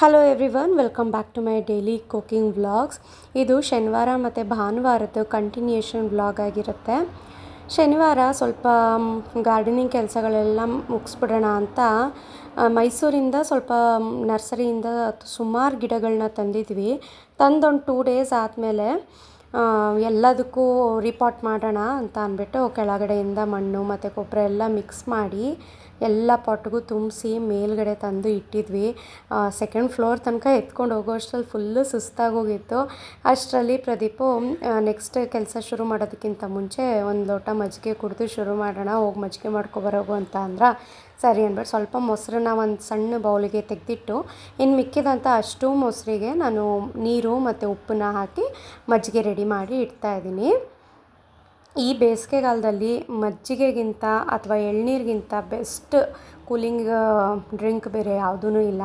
Hello everyone welcome back to my daily cooking vlogs ಇದು ಶನಿವಾರ ಮತ್ತು ಭಾನುವಾರದ್ದು ಕಂಟಿನ್ಯೂಷನ್ ವ್ಲಾಗ್ ಆಗಿರುತ್ತೆ. ಶನಿವಾರ ಸ್ವಲ್ಪ ಗಾರ್ಡನಿಂಗ್ ಕೆಲಸಗಳೆಲ್ಲ ಮುಗಿಸ್ಬಿಡೋಣ ಅಂತ ಮೈಸೂರಿಂದ ಸ್ವಲ್ಪ ನರ್ಸರಿಯಿಂದ ಸುಮಾರು ಗಿಡಗಳನ್ನ ತಂದಿದ್ವಿ. ತಂದೊಂದು ಟೂ ಡೇಸ್ ಆದಮೇಲೆ ಎಲ್ಲದಕ್ಕೂ ರಿಪೋರ್ಟ್ ಮಾಡೋಣ ಅಂತ ಅಂದ್ಬಿಟ್ಟು ಕೆಳಗಡೆಯಿಂದ ಮಣ್ಣು ಮತ್ತು ಗೊಬ್ಬರ ಎಲ್ಲ ಮಿಕ್ಸ್ ಮಾಡಿ ಎಲ್ಲ ಪಾಟ್ಗೂ ತುಂಬಿಸಿ ಮೇಲ್ಗಡೆ ತಂದು ಇಟ್ಟಿದ್ವಿ. ಸೆಕೆಂಡ್ ಫ್ಲೋರ್ ತನಕ ಎತ್ಕೊಂಡು ಹೋಗೋ ಅಷ್ಟ್ರಲ್ಲಿ ಫುಲ್ಲು ಸುಸ್ತಾಗೋಗಿತ್ತು. ಅಷ್ಟರಲ್ಲಿ ಪ್ರದೀಪು ನೆಕ್ಸ್ಟ್ ಕೆಲಸ ಶುರು ಮಾಡೋದಕ್ಕಿಂತ ಮುಂಚೆ ಒಂದು ಲೋಟ ಮಜ್ಜಿಗೆ ಕುಡಿದು ಶುರು ಮಾಡೋಣ, ಹೋಗಿ ಮಜ್ಜಿಗೆ ಮಾಡ್ಕೊಬರೋಗು ಅಂತ ಅಂದ್ರೆ, ಸರಿ ಅಂದ್ಬಿಟ್ಟು ಸ್ವಲ್ಪ ಮೊಸರನ್ನ ಒಂದು ಸಣ್ಣ ಬೌಲಿಗೆ ತೆಗೆದಿಟ್ಟು ಇನ್ನು ಮಿಕ್ಕಿದಂಥ ಅಷ್ಟು ಮೊಸರಿಗೆ ನಾನು ನೀರು ಮತ್ತು ಉಪ್ಪನ್ನ ಹಾಕಿ ಮಜ್ಜಿಗೆ ರೆಡಿ ಮಾಡಿ ಇಡ್ತಾ ಇದ್ದೀನಿ. ಈ ಬೇಸಿಗೆಗಾಲದಲ್ಲಿ ಮಜ್ಜಿಗೆಗಿಂತ ಅಥವಾ ಎಳನೀರಿಗಿಂತ ಬೆಸ್ಟ್ ಕೂಲಿಂಗ್ ಡ್ರಿಂಕ್ ಬೇರೆ ಯಾವುದೂ ಇಲ್ಲ.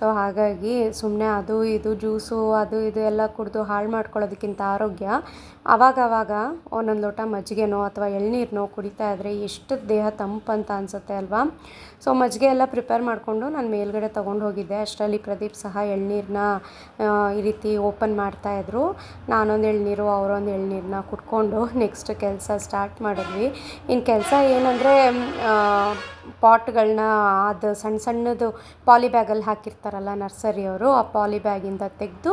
ಸೊ ಹಾಗಾಗಿ ಸುಮ್ಮನೆ ಅದು ಇದು ಜ್ಯೂಸು, ಅದು ಇದು ಎಲ್ಲ ಕುಡಿದು ಹಾಳು ಮಾಡ್ಕೊಳ್ಳೋದಕ್ಕಿಂತ ಆರೋಗ್ಯ. ಆವಾಗವಾಗ ಒಂದೊಂದು ಲೋಟ ಮಜ್ಜಿಗೆನೋ ಅಥವಾ ಎಳ್ನೀರನ್ನೋ ಕುಡಿತಾ ಇದ್ದರೆ ಎಷ್ಟು ದೇಹ ತಂಪಂತ ಅನಿಸುತ್ತೆ ಅಲ್ವಾ? ಸೊ ಮಜ್ಜಿಗೆ ಎಲ್ಲ ಪ್ರಿಪೇರ್ ಮಾಡಿಕೊಂಡು ನಾನು ಮೇಲ್ಗಡೆ ತೊಗೊಂಡು ಹೋಗಿದ್ದೆ. ಅಷ್ಟರಲ್ಲಿ ಪ್ರದೀಪ್ ಸಹ ಎಳ್ನೀರನ್ನ ಈ ರೀತಿ ಓಪನ್ ಮಾಡ್ತಾಯಿದ್ರು ನಾನೊಂದು ಎಳ್ನೀರು, ಅವರೊಂದು ಎಳ್ನೀರನ್ನ ಕುಟ್ಕೊಂಡು ನೆಕ್ಸ್ಟ್ ಕೆಲಸ ಸ್ಟಾರ್ಟ್ ಮಾಡಿದ್ವಿ. ಇನ್ನು ಕೆಲಸ ಏನಂದರೆ ಪಾಟ್ಗಳನ್ನ ಅದು ಸಣ್ಣ ಸಣ್ಣದು ಪಾಲಿ ಬ್ಯಾಗಲ್ಲಿ ಹಾಕಿರ್ತಾರಲ್ಲ ನರ್ಸರಿಯವರು, ಆ ಪಾಲಿ ಬ್ಯಾಗಿಂದ ತೆಗೆದು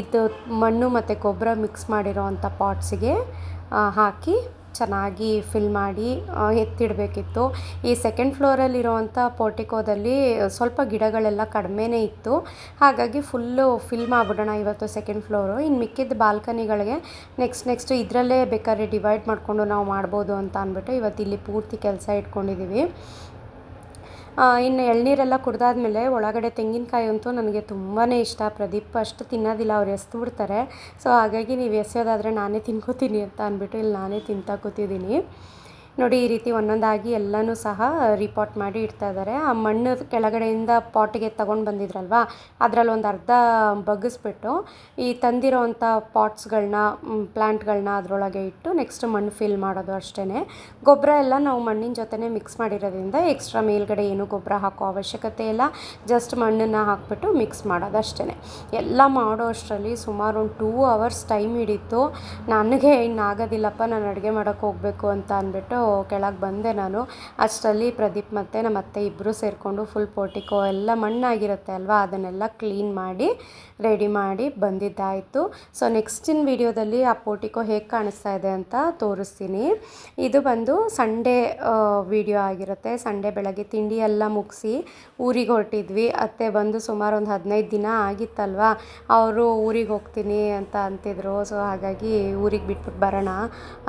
ಇದು ಮಣ್ಣು ಮತ್ತು ಗೊಬ್ಬರ ಮಿಕ್ಸ್ ಮಾಡಿರೋ ಅಂಥ ಪಾಟ್ಸಿಗೆ ಹಾಕಿ ಚೆನ್ನಾಗಿ ಫಿಲ್ ಮಾಡಿ ಎತ್ತಿಡಬೇಕಿತ್ತು. ಈ ಸೆಕೆಂಡ್ ಫ್ಲೋರಲ್ಲಿರೋವಂಥ ಪೋರ್ಟಿಕೋದಲ್ಲಿ ಸ್ವಲ್ಪ ಗಿಡಗಳೆಲ್ಲ ಕಡಿಮೆನೇ ಇತ್ತು. ಹಾಗಾಗಿ ಫುಲ್ಲು ಫಿಲ್ ಮಾಡಿಬಿಡೋಣ ಇವತ್ತು ಸೆಕೆಂಡ್ ಫ್ಲೋರು ಇನ್ನು ಮಿಕ್ಕಿದ್ದ ಬಾಲ್ಕನಿಗಳಿಗೆ ನೆಕ್ಸ್ಟ್ ನೆಕ್ಸ್ಟ್ ಇದರಲ್ಲೇ ಬೇಕಾದ್ರೆ ಡಿವೈಡ್ ಮಾಡಿಕೊಂಡು ನಾವು ಮಾಡ್ಬೋದು ಅಂತ ಅಂದ್ಬಿಟ್ಟು ಇವತ್ತು ಇಲ್ಲಿ ಪೂರ್ತಿ ಕೆಲಸ ಇಟ್ಕೊಂಡಿದ್ದೀವಿ ಇನ್ನು ಎಳ್ನೀರೆಲ್ಲ ಕುಡ್ದಾದ್ಮೇಲೆ ಒಳಗಡೆ ತೆಂಗಿನಕಾಯಿ ಅಂತೂ ನನಗೆ ತುಂಬಾ ಇಷ್ಟ. ಪ್ರದೀಪ್ ಅಷ್ಟು ತಿನ್ನೋದಿಲ್ಲ, ಅವ್ರು ಎಸ್ದು ಬಿಡ್ತಾರೆ. ಸೊ ಹಾಗಾಗಿ ನೀವು ಎಸೆಯೋದಾದರೆ ನಾನೇ ತಿನ್ಕೋತೀನಿ ಅಂತ ಅಂದ್ಬಿಟ್ಟು ಇಲ್ಲಿ ನಾನೇ ತಿಂತಾ ಕೂತಿದ್ದೀನಿ. ನೋಡಿ, ಈ ರೀತಿ ಒಂದೊಂದಾಗಿ ಎಲ್ಲನೂ ಸಹ ರಿಪೋರ್ಟ್ ಮಾಡಿ ಇಡ್ತಾ ಇದ್ದಾರೆ. ಆ ಮಣ್ಣು ಕೆಳಗಡೆಯಿಂದ ಪಾಟಿಗೆ ತಗೊಂಡು ಬಂದಿದ್ರಲ್ವಾ? ಅದರಲ್ಲಿ ಒಂದು ಅರ್ಧ ಬಗ್ಗಿಸ್ಬಿಟ್ಟು ಈ ತಂದಿರೋವಂಥ ಪಾಟ್ಸ್ಗಳನ್ನ ಪ್ಲ್ಯಾಂಟ್ಗಳನ್ನ ಅದರೊಳಗೆ ಇಟ್ಟು ನೆಕ್ಸ್ಟ್ ಮಣ್ಣು ಫಿಲ್ ಮಾಡೋದು ಅಷ್ಟೇ ಗೊಬ್ಬರ ಎಲ್ಲ ನಾವು ಮಣ್ಣಿನ ಜೊತೆನೇ ಮಿಕ್ಸ್ ಮಾಡಿರೋದ್ರಿಂದ ಎಕ್ಸ್ಟ್ರಾ ಮೇಲ್ಗಡೆ ಏನು ಗೊಬ್ಬರ ಹಾಕೋ ಅವಶ್ಯಕತೆ ಇಲ್ಲ. ಜಸ್ಟ್ ಮಣ್ಣನ್ನು ಹಾಕ್ಬಿಟ್ಟು ಮಿಕ್ಸ್ ಮಾಡೋದು ಅಷ್ಟೇ ಎಲ್ಲ ಮಾಡೋ ಅಷ್ಟರಲ್ಲಿ ಸುಮಾರು ಒಂದು ಟೂ ಅವರ್ಸ್ ಟೈಮ್ ಹಿಡಿತು. ನನಗೆ ಇನ್ನು ಆಗೋದಿಲ್ಲಪ್ಪ, ನಾನು ಅಡುಗೆ ಮಾಡೋಕ್ಕೆ ಹೋಗಬೇಕು ಅಂತ ಅಂದ್ಬಿಟ್ಟು ಕೆಳಗೆ ಬಂದೆ ನಾನು. ಅಷ್ಟರಲ್ಲಿ ಪ್ರದೀಪ್ ಮತ್ತು ನಮ್ಮ ಅತ್ತೆ ಇಬ್ಬರು ಸೇರಿಕೊಂಡು ಫುಲ್ ಪೋರ್ಟಿಕೋ ಎಲ್ಲ ಮಣ್ಣಾಗಿರುತ್ತೆ ಅಲ್ವಾ? ಅದನ್ನೆಲ್ಲ ಕ್ಲೀನ್ ಮಾಡಿ ರೆಡಿ ಮಾಡಿ ಬಂದಿದ್ದಾಯಿತು. ಸೊ ನೆಕ್ಸ್ಟಿನ ವಿಡಿಯೋದಲ್ಲಿ ಆ ಪೋರ್ಟಿಕೋ ಹೇಗೆ ಕಾಣಿಸ್ತಾ ಇದೆ ಅಂತ ತೋರಿಸ್ತೀನಿ. ಇದು ಬಂದು ಸಂಡೇ ವಿಡಿಯೋ ಆಗಿರುತ್ತೆ. ಸಂಡೇ ಬೆಳಗ್ಗೆ ತಿಂಡಿ ಎಲ್ಲ ಮುಗಿಸಿ ಊರಿಗೆ ಹೊರಟಿದ್ವಿ. ಅತ್ತೆ ಬಂದು ಸುಮಾರು ಒಂದು ಹದಿನೈದು ದಿನ ಆಗಿತ್ತಲ್ವಾ? ಅವರು ಊರಿಗೆ ಹೋಗ್ತೀನಿ ಅಂತ ಅಂತಿದ್ರು. ಸೊ ಹಾಗಾಗಿ ಊರಿಗೆ ಬಿಟ್ಬಿಟ್ಟು ಬರೋಣ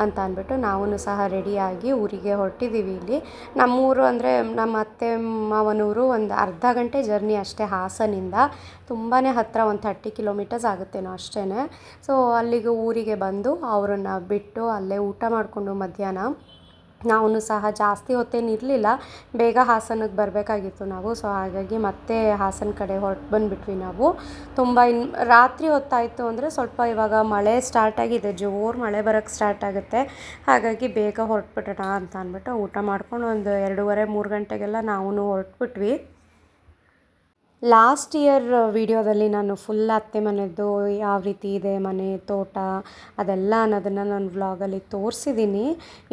ಅಂತ ಅಂದ್ಬಿಟ್ಟು ನಾವು ಸಹ ರೆಡಿಯಾಗಿ ಊರಿಗೆ ಹೊರಟಿದ್ದೀವಿ ಇಲ್ಲಿ. ನಮ್ಮೂರು ಅಂದರೆ ನಮ್ಮ ಅತ್ತೆ, ಮಾವನೂರು ಒಂದು ಅರ್ಧ ಗಂಟೆ ಜರ್ನಿ ಅಷ್ಟೇ ಹಾಸನಿಂದ. ತುಂಬಾ ಹತ್ತಿರ ಒಂದು ಥರ್ಟಿ ಕಿಲೋಮೀಟರ್ಸ್ ಆಗುತ್ತೇನೋ ಅಷ್ಟೇ ಸೊ ಅಲ್ಲಿಗೆ ಊರಿಗೆ ಬಂದು ಅವರನ್ನು ಬಿಟ್ಟು ಅಲ್ಲೇ ಊಟ ಮಾಡಿಕೊಂಡು ಮಧ್ಯಾಹ್ನ ನಾವು ಸಹ ಜಾಸ್ತಿ ಹೊತ್ತೇನು ಇರಲಿಲ್ಲ. ಬೇಗ ಹಾಸನಕ್ಕೆ ಬರಬೇಕಾಗಿತ್ತು ನಾವು. ಸೊ ಹಾಗಾಗಿ ಮತ್ತೆ ಹಾಸನ ಕಡೆ ಹೊರಟು ಬಂದುಬಿಟ್ವಿ ನಾವು. ತುಂಬ ಇನ್ನು ರಾತ್ರಿ ಹೊತ್ತಾಯಿತು ಅಂದರೆ ಸ್ವಲ್ಪ ಇವಾಗ ಮಳೆ ಸ್ಟಾರ್ಟ್ ಆಗಿದೆ. ಜೋರು ಮಳೆ ಬರೋಕ್ಕೆ ಸ್ಟಾರ್ಟ್ ಆಗುತ್ತೆ. ಹಾಗಾಗಿ ಬೇಗ ಹೊರಟ್ಬಿಡೋಣ ಅಂತ ಅಂದ್ಬಿಟ್ಟು ಊಟ ಮಾಡ್ಕೊಂಡು ಒಂದು ಎರಡೂವರೆ, ಮೂರು ಗಂಟೆಗೆಲ್ಲ ನಾವು ಹೊರಟ್ಬಿಟ್ವಿ. ಲಾಸ್ಟ್ ಇಯರ್ ವಿಡಿಯೋದಲ್ಲಿ ನಾನು ಫುಲ್ ಅತ್ತೆ ಮನೆಯದ್ದು ಯಾವ ರೀತಿ ಇದೆ, ಮನೆ, ತೋಟ ಅದೆಲ್ಲ ಅನ್ನೋದನ್ನು ನಾನು ವ್ಲಾಗಲ್ಲಿ ತೋರಿಸಿದ್ದೀನಿ.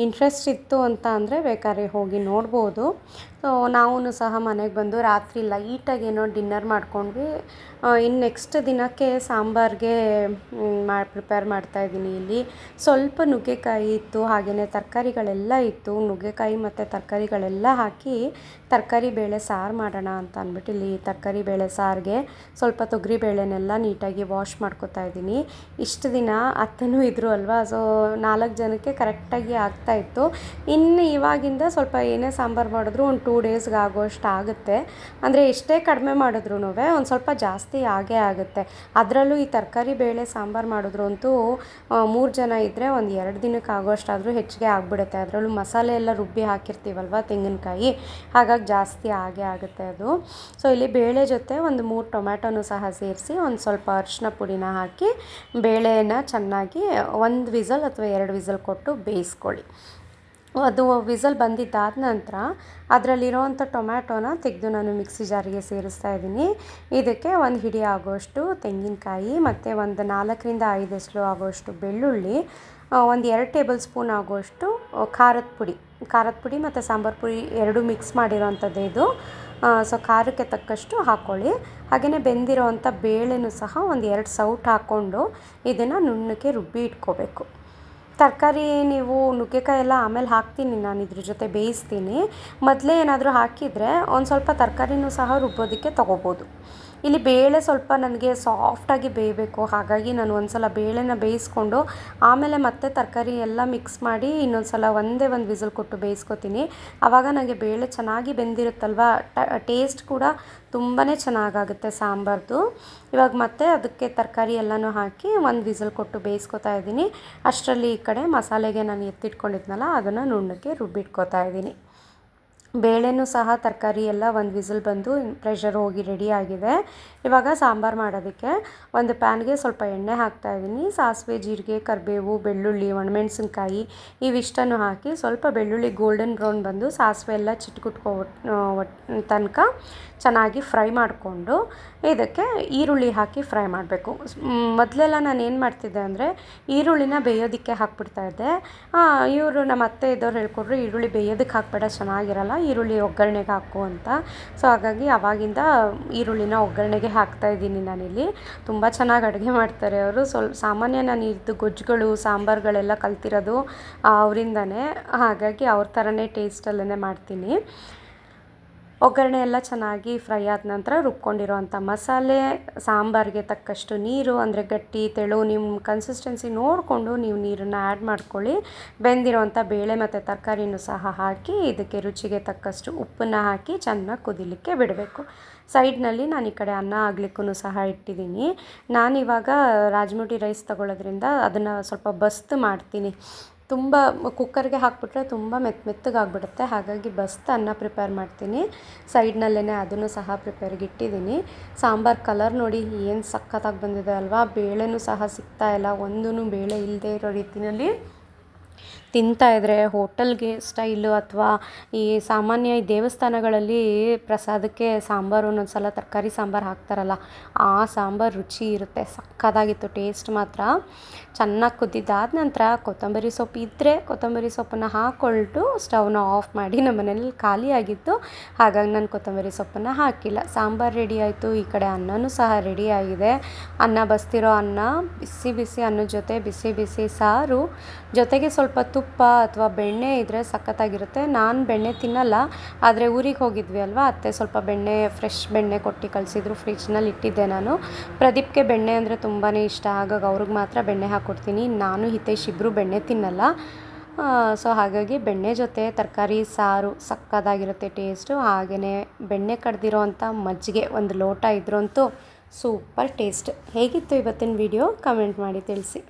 ಇಂಟ್ರೆಸ್ಟ್ ಇತ್ತು ಅಂತ ಅಂದರೆ ಬೇಕಾದ್ರೆ ಹೋಗಿ ನೋಡ್ಬೋದು. ಸೊ ನಾವು ಸಹ ಮನೆಗೆ ಬಂದು ರಾತ್ರಿ ಲೈಟಾಗಿ ಏನೋ ಡಿನ್ನರ್ ಮಾಡ್ಕೊಂಡ್ವಿ. ಇನ್ನು ನೆಕ್ಸ್ಟ್ ದಿನಕ್ಕೆ ಸಾಂಬಾರಿಗೆ ಮಾ ಪ್ರಿಪೇರ್ ಮಾಡ್ತಾಯಿದ್ದೀನಿ ಇಲ್ಲಿ. ಸ್ವಲ್ಪ ನುಗ್ಗೆಕಾಯಿ ಇತ್ತು ಹಾಗೆಯೇ ತರಕಾರಿಗಳೆಲ್ಲ ಇತ್ತು. ನುಗ್ಗೆಕಾಯಿ ಮತ್ತು ತರಕಾರಿಗಳೆಲ್ಲ ಹಾಕಿ ತರಕಾರಿ ಬೇಳೆ ಸಾರು ಮಾಡೋಣ ಅಂತ ಅಂದ್ಬಿಟ್ಟು ಇಲ್ಲಿ ತರಕಾರಿ ಬೇಳೆ ಸಾರಿಗೆ, ಸ್ವಲ್ಪ ತೊಗರಿ ಬೇಳೆನೆಲ್ಲ ನೀಟಾಗಿ ವಾಶ್ ಮಾಡ್ಕೊತಾ ಇದ್ದೀನಿ. ಇಷ್ಟು ದಿನ ಅತ್ತೆನೂ ಇದ್ದರು ಅಲ್ವಾ ಸೊ ನಾಲ್ಕು ಜನಕ್ಕೆ ಕರೆಕ್ಟಾಗಿ ಆಗ್ತಾಯಿತ್ತು ಇನ್ನು ಇವಾಗಿಂದ ಸ್ವಲ್ಪ ಏನೇ ಸಾಂಬಾರು ಮಾಡಿದ್ರು ಒಂದು ಡೇಸ್ಗೆ ಆಗೋಷ್ಟು ಆಗುತ್ತೆ. ಅಂದರೆ ಎಷ್ಟೇ ಕಡಿಮೆ ಮಾಡಿದ್ರು ಒಂದು ಸ್ವಲ್ಪ ಜಾಸ್ತಿ ಆಗೇ ಆಗುತ್ತೆ. ಅದರಲ್ಲೂ ಈ ತರಕಾರಿ, ಬೇಳೆ, ಸಾಂಬಾರು ಮಾಡಿದ್ರು ಅಂತೂ ಮೂರು ಜನ ಇದ್ದರೆ ಒಂದು ಎರಡು ದಿನಕ್ಕೆ ಆಗೋಷ್ಟಾದರೂ ಹೆಚ್ಚಿಗೆ ಆಗಿಬಿಡುತ್ತೆ. ಅದರಲ್ಲೂ ಮಸಾಲೆ ಎಲ್ಲ ರುಬ್ಬಿ ಹಾಕಿರ್ತೀವಲ್ವ ತೆಂಗಿನಕಾಯಿ? ಹಾಗಾಗಿ ಜಾಸ್ತಿ ಆಗೇ ಆಗುತ್ತೆ ಅದು. ಸೊ ಇಲ್ಲಿ ಬೇಳೆ ಜೊತೆ ಒಂದು ಮೂರು ಟೊಮ್ಯಾಟೊನೂ ಸಹ ಸೇರಿಸಿ ಒಂದು ಸ್ವಲ್ಪ ಅರಿಶಿನ ಪುಡಿನ ಹಾಕಿ, ಬೇಳೆನ ಚೆನ್ನಾಗಿ ಒಂದು ವಿಸಲ್ ಅಥವಾ ಎರಡು ವಿಸಲ್ ಕೊಟ್ಟು ಬೇಯಿಸ್ಕೊಳ್ಳಿ. ಅದು ವಿಸಲ್ ಬಂದಿದ್ದಾದ ನಂತರ ಅದರಲ್ಲಿರೋವಂಥ ಟೊಮ್ಯಾಟೋನ ತೆಗೆದು ನಾನು ಮಿಕ್ಸಿ ಜಾರಿಗೆ ಸೇರಿಸ್ತಾ ಇದ್ದೀನಿ. ಇದಕ್ಕೆ ಒಂದು ಹಿಡಿ ಆಗೋಷ್ಟು ತೆಂಗಿನಕಾಯಿ, ಮತ್ತು ಒಂದು ನಾಲ್ಕರಿಂದ ಐದು ಎಸ್ಲು ಆಗೋಷ್ಟು ಬೆಳ್ಳುಳ್ಳಿ ಒಂದು ಎರಡು ಟೇಬಲ್ ಸ್ಪೂನ್ ಆಗೋಷ್ಟು ಖಾರದ ಪುಡಿ. ಖಾರದ ಪುಡಿ ಮತ್ತು ಸಾಂಬಾರು ಪುಡಿ ಎರಡು ಮಿಕ್ಸ್ ಮಾಡಿರೋವಂಥದ್ದು ಇದು. ಸೊ ಖಾರಕ್ಕೆ ತಕ್ಕಷ್ಟು ಹಾಕ್ಕೊಳ್ಳಿ ಹಾಗೆಯೇ ಬೆಂದಿರೋವಂಥ ಬೇಳೆನೂ ಸಹ ಒಂದು ಎರಡು ಸೌಟ್ ಹಾಕ್ಕೊಂಡು ಇದನ್ನು ನುಣ್ಣಕ್ಕೆ ರುಬ್ಬಿ ಇಟ್ಕೋಬೇಕು. ತರಕಾರಿ ನೀವು ನುಗ್ಗೆಕಾಯಿ ಎಲ್ಲ ಆಮೇಲೆ ಹಾಕ್ತೀನಿ ನಾನು ಇದ್ರ ಜೊತೆ ಬೇಯಿಸ್ತೀನಿ. ಮೊದಲೇ ಏನಾದರೂ ಹಾಕಿದರೆ ಒಂದು ಸ್ವಲ್ಪ ತರಕಾರಿನೂ ಸಹ ರುಬ್ಬೋದಕ್ಕೆ ತೊಗೋಬೋದು. ಇಲ್ಲಿ ಬೇಳೆ ಸ್ವಲ್ಪ ನನಗೆ ಸಾಫ್ಟಾಗಿ ಬೇಯಬೇಕು. ಹಾಗಾಗಿ ನಾನು ಒಂದು ಸಲ ಬೇಳೆನ ಬೇಯಿಸ್ಕೊಂಡು ಆಮೇಲೆ ಮತ್ತೆ ತರಕಾರಿ ಎಲ್ಲ ಮಿಕ್ಸ್ ಮಾಡಿ ಇನ್ನೊಂದು ಸಲ ಒಂದೇ ಒಂದು ವಿಸಲ್ ಕೊಟ್ಟು ಬೇಯಿಸ್ಕೊತೀನಿ. ಆವಾಗ ನನಗೆ ಬೇಳೆ ಚೆನ್ನಾಗಿ ಬೆಂದಿರುತ್ತಲ್ವ? ಟೇಸ್ಟ್ ಕೂಡ ತುಂಬಾ ಚೆನ್ನಾಗಾಗುತ್ತೆ ಸಾಂಬಾರ್ದು. ಇವಾಗ ಮತ್ತೆ ಅದಕ್ಕೆ ತರಕಾರಿ ಎಲ್ಲನೂ ಹಾಕಿ ಒಂದು ವಿಸಲ್ ಕೊಟ್ಟು ಬೇಯಿಸ್ಕೊತಾ ಇದ್ದೀನಿ. ಅಷ್ಟರಲ್ಲಿ ಈ ಕಡೆ ಮಸಾಲೆಗೆ ನಾನು ಎತ್ತಿಟ್ಕೊಂಡಿದ್ನಲ್ಲ, ಅದನ್ನು ನುಣ್ಣಕ್ಕೆ ರುಬ್ಬಿಟ್ಕೊತಾ ಇದ್ದೀನಿ. ಬೇಳೆನೂ ಸಹ ತರಕಾರಿ ಎಲ್ಲ ಒಂದು ವಿಸಿಲ್ ಬಂದು ಪ್ರೆಷರ್ ಹೋಗಿ ರೆಡಿ ಆಗಿದೆ. ಇವಾಗ ಸಾಂಬಾರು ಮಾಡೋದಕ್ಕೆ ಒಂದು ಪ್ಯಾನ್ಗೆ ಸ್ವಲ್ಪ ಎಣ್ಣೆ ಹಾಕ್ತಾಯಿದ್ದೀನಿ ಸಾಸಿವೆ, ಜೀರಿಗೆ, ಕರಿಬೇವು, ಬೆಳ್ಳುಳ್ಳಿ, ಒಣಮೆಣ್ಸಿನ್ಕಾಯಿ ಇವಿಷ್ಟನ್ನು ಹಾಕಿ ಸ್ವಲ್ಪ ಬೆಳ್ಳುಳ್ಳಿ ಗೋಲ್ಡನ್ ಬ್ರೌನ್ ಬಂದು ಸಾಸಿವೆ ಎಲ್ಲ ಚಿಟ್ಕುಟ್ಕೋ ತನಕ ಚೆನ್ನಾಗಿ ಫ್ರೈ ಮಾಡಿಕೊಂಡು ಇದಕ್ಕೆ ಈರುಳ್ಳಿ ಹಾಕಿ ಫ್ರೈ ಮಾಡಬೇಕು. ಮೊದಲೆಲ್ಲ ನಾನು ಏನು ಮಾಡ್ತಿದ್ದೆ ಅಂದರೆ ಈರುಳ್ಳಿನ ಬೇಯೋದಕ್ಕೆ ಹಾಕ್ಬಿಡ್ತಾ ಇದ್ದೆ. ಇವರು ನಮ್ಮ ಅತ್ತೆ ಇದ್ದವ್ರು ಹೇಳ್ಕೊಟ್ರು ಈರುಳ್ಳಿ ಬೇಯೋದಕ್ಕೆ ಹಾಕಬೇಡ, ಚೆನ್ನಾಗಿರಲ್ಲ ಈರುಳ್ಳಿ ಒಗ್ಗರಣೆಗೆ ಹಾಕು ಅಂತ. ಸೊ ಹಾಗಾಗಿ ಅವಾಗಿಂದ ಈರುಳ್ಳಿನ ಒಗ್ಗರಣೆಗೆ ಹಾಕ್ತಾಯಿದ್ದೀನಿ ನಾನಿಲ್ಲಿ. ತುಂಬ ಚೆನ್ನಾಗಿ ಅಡುಗೆ ಮಾಡ್ತಾರೆ ಅವರು. ಸ್ವಲ್ಪ ಸಾಮಾನ್ಯ ನಾನು ಇದ್ದು ಗೊಜ್ಜುಗಳು, ಸಾಂಬಾರುಗಳೆಲ್ಲ ಕಲ್ತಿರೋದು ಅವರಿಂದನೇ. ಹಾಗಾಗಿ ಅವ್ರ ಥರನೇ ಟೇಸ್ಟಲ್ಲೇ ಮಾಡ್ತೀನಿ. ಒಗ್ಗರಣೆ ಎಲ್ಲ ಚೆನ್ನಾಗಿ ಫ್ರೈ ಆದ ನಂತರ ರುಬ್ಕೊಂಡಿರೋವಂಥ ಮಸಾಲೆ, ಸಾಂಬಾರಿಗೆ ತಕ್ಕಷ್ಟು ನೀರು, ಅಂದರೆ ಗಟ್ಟಿ, ತೆಳು ನಿಮ್ಮ ಕನ್ಸಿಸ್ಟೆನ್ಸಿ ನೋಡಿಕೊಂಡು ನೀವು ನೀರನ್ನು ಆ್ಯಡ್ ಮಾಡ್ಕೊಳ್ಳಿ. ಬೆಂದಿರೋವಂಥ ಬೇಳೆ ಮತ್ತು ತರಕಾರಿನೂ ಸಹ ಹಾಕಿ, ಇದಕ್ಕೆ ರುಚಿಗೆ ತಕ್ಕಷ್ಟು ಉಪ್ಪನ್ನು ಹಾಕಿ ಚೆನ್ನಾಗಿ ಕುದಿಲಿಕ್ಕೆ ಬಿಡಬೇಕು. ಸೈಡ್ನಲ್ಲಿ ನಾನು ಈ ಕಡೆ ಅನ್ನ ಆಗ್ಲಿಕ್ಕೂ ಸಹ ಇಟ್ಟಿದ್ದೀನಿ. ನಾನಿವಾಗ ರಾಜಮುಟಿ ರೈಸ್ ತಗೊಳ್ಳೋದ್ರಿಂದ ಅದನ್ನು ಸ್ವಲ್ಪ ಬಸ್ತು ಮಾಡ್ತೀನಿ. ತುಂಬ ಕುಕ್ಕರ್ಗೆ ಹಾಕಿಬಿಟ್ರೆ ತುಂಬ ಮೆತ್ತ ಮೆತ್ತಗಾಗ್ಬಿಡುತ್ತೆ. ಹಾಗಾಗಿ ಬಸ್ದು ಅನ್ನ ಪ್ರಿಪೇರ್ ಮಾಡ್ತೀನಿ. ಸೈಡ್ನಲ್ಲೇ ಅದನ್ನು ಸಹ ಪ್ರಿಪೇರ್ಗೆ ಇಟ್ಟಿದ್ದೀನಿ. ಸಾಂಬಾರು ಕಲರ್ ನೋಡಿ ಏನು ಸಖತ್ತಾಗಿ ಬಂದಿದೆ ಅಲ್ವಾ? ಬೇಳೆನೂ ಸಹ ಸಿಗ್ತಾ ಇಲ್ಲ. ಒಂದೂ ಬೇಳೆ ಇಲ್ಲದೆ ಇರೋ ರೀತಿಯಲ್ಲಿ ತಿಂತಾಯಿದ್ರೆ ಹೋಟೆಲ್ಗೆ ಸ್ಟೈಲು ಅಥವಾ ಈ ಸಾಮಾನ್ಯ ಈ ದೇವಸ್ಥಾನಗಳಲ್ಲಿ ಪ್ರಸಾದಕ್ಕೆ ಸಾಂಬಾರು ಒಂದೊಂದು ಸಲ ತರಕಾರಿ ಸಾಂಬಾರು ಹಾಕ್ತಾರಲ್ಲ, ಆ ಸಾಂಬಾರು ರುಚಿ ಇರುತ್ತೆ ಸಕ್ಕತ್ತಾಗಿತ್ತು ಟೇಸ್ಟ್ ಮಾತ್ರ. ಚೆನ್ನಾಗಿ ಕುದ್ದಿದ್ದಾದ ನಂತರ ಕೊತ್ತಂಬರಿ ಸೊಪ್ಪು ಇದ್ದರೆ ಕೊತ್ತಂಬರಿ ಸೊಪ್ಪನ್ನು ಹಾಕ್ಕೊಳ್ತು ಸ್ಟವ್ನ ಆಫ್ ಮಾಡಿ ನಮ್ಮ ಮನೇಲಿ ಖಾಲಿ ಆಗಿತ್ತು. ಹಾಗಾಗಿ ನಾನು ಕೊತ್ತಂಬರಿ ಸೊಪ್ಪನ್ನು ಹಾಕಿಲ್ಲ. ಸಾಂಬಾರು ರೆಡಿ ಆಯಿತು, ಈ ಕಡೆ ಅನ್ನನೂ ಸಹ ರೆಡಿ ಆಗಿದೆ. ಅನ್ನ ಬಸ್ತಿರೋ ಅನ್ನ, ಬಿಸಿ ಬಿಸಿ ಅನ್ನದ ಜೊತೆ ಬಿಸಿ ಬಿಸಿ ಸಾರು, ಜೊತೆಗೆ ಸ್ವಲ್ಪ ತುಪ್ಪ ಅಥವಾ ಬೆಣ್ಣೆ ಇದ್ದರೆ ಸಖತ್ತಾಗಿರುತ್ತೆ. ನಾನು ಬೆಣ್ಣೆ ತಿನ್ನಲ್ಲ, ಆದರೆ ಊರಿಗೆ ಹೋಗಿದ್ವಿ ಅಲ್ವಾ? ಅತ್ತೆ ಸ್ವಲ್ಪ ಬೆಣ್ಣೆ ಫ್ರೆಶ್ ಬೆಣ್ಣೆ ಕೊಟ್ಟು ಕಳಿಸಿದ್ರು ಫ್ರಿಜ್ನಲ್ಲಿ ಇಟ್ಟಿದ್ದೆ ನಾನು. ಪ್ರದೀಪ್ಗೆ ಬೆಣ್ಣೆ ಅಂದರೆ ತುಂಬಾ ಇಷ್ಟ, ಹಾಗಾಗಿ ಅವ್ರಿಗೆ ಮಾತ್ರ ಬೆಣ್ಣೆ ಹಾಕ್ಕೊಡ್ತೀನಿ ನಾನು ಹಿತೇಶ್ ಇಬ್ಬರು ಬೆಣ್ಣೆ ತಿನ್ನಲ್ಲ. ಸೊ ಹಾಗಾಗಿ ಬೆಣ್ಣೆ ಜೊತೆ ತರಕಾರಿ, ಸಾರು ಸಕ್ಕತ್ತಾಗಿರುತ್ತೆ ಟೇಸ್ಟು ಹಾಗೆಯೇ ಬೆಣ್ಣೆ ಕಡ್ದಿರೋ ಅಂಥ ಮಜ್ಜಿಗೆ ಒಂದು ಲೋಟ ಇದ್ರಂತೂ ಸೂಪರ್ ಟೇಸ್ಟ್ ಹೇಗಿತ್ತು ಇವತ್ತಿನ ವಿಡಿಯೋ ಕಮೆಂಟ್ ಮಾಡಿ ತಿಳಿಸಿ.